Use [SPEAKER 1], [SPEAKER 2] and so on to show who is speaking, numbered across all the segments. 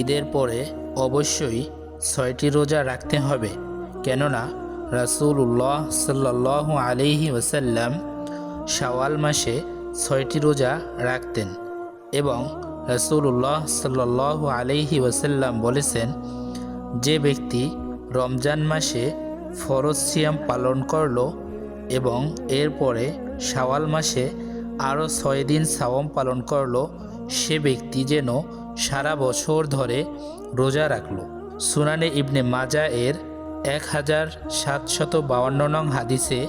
[SPEAKER 1] ঈদের পরে অবশ্যই ছয়টি রোজা রাখতে হবে। কেননা রাসূলুল্লাহ সাল্লাল্লাহু আলাইহি ওয়াসাল্লাম শাওয়াল মাসে ছয়টি রোজা রাখতেন এবং রাসূলুল্লাহ সাল্লাল্লাহু আলাইহি ওয়াসাল্লাম বলেছেন, যে ব্যক্তি রমজান মাসে ফরজ সিয়াম পালন করল এবং এরপরে শাওয়াল মাসে আরও ছয় দিন সাওম পালন করল, সে ব্যক্তি যেন সারা বছর ধরে রোজা রাখল। সুনানে ইবনে মাজা এর এক হাজার সাতশত বাউান্ন নং হাদিসে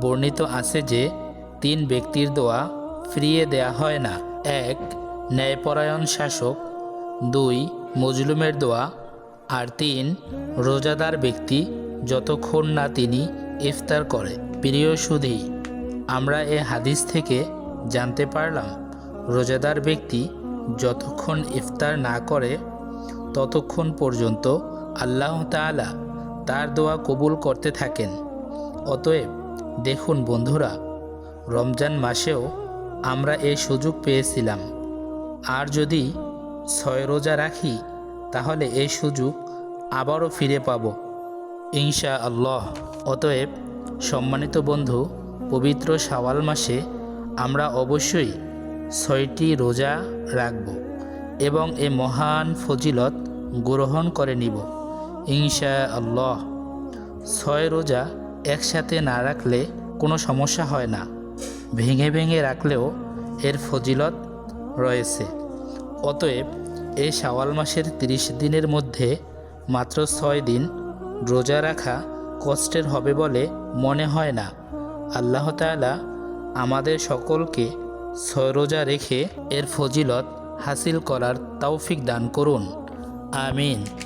[SPEAKER 1] বর্ণিত আছে যে, তিন ব্যক্তির দোয়া ফিরিয়ে দেয়া হয় না। এক, ন্যায়পরায়ণ শাসক। দুই, মজলুমের দোয়া। আর তিন, রোজাদার ব্যক্তি যতক্ষণ না তিনি ইফতার করে। প্রিয় সুধী, আমরা এ হাদিস থেকে জানতে পারলাম, রোজাদার ব্যক্তি যতক্ষণ ইফতার না করে, ততক্ষণ পর্যন্ত আল্লাহ তাআলা তার দোয়া কবুল করতে থাকেন। অতএব দেখুন বন্ধুরা, রমজান মাসেও আমরা এই সুযোগ পেয়েছিলাম। আর যদি ছয় রোজা রাখি, তাহলে এই সুযোগ আবারও ফিরে পাব ইনশা আল্লাহ অতএব সম্মানিত বন্ধু, পবিত্র শাওয়াল মাসে আমরা অবশ্যই ছয়টি রোজা রাখব এবং এ মহান ফজিলত গ্রহণ করে নিব। ইনশা আল্লাহ ছয় রোজা একসাথে না রাখলে কোনো সমস্যা হয় না। ভেঙে ভেঙে রাখলেও এর ফজিলত রয়েছে। অতএব এই শাওয়াল মাসের তিরিশ দিনের মধ্যে মাত্র ছয় দিন রোজা রাখা কষ্টের হবে বলে মনে হয় না। আল্লাহ তাআলা আমাদের সকলকে রোজা রেখে এর ফজিলত হাসিল করার তৌফিক দান করুন। আমিন।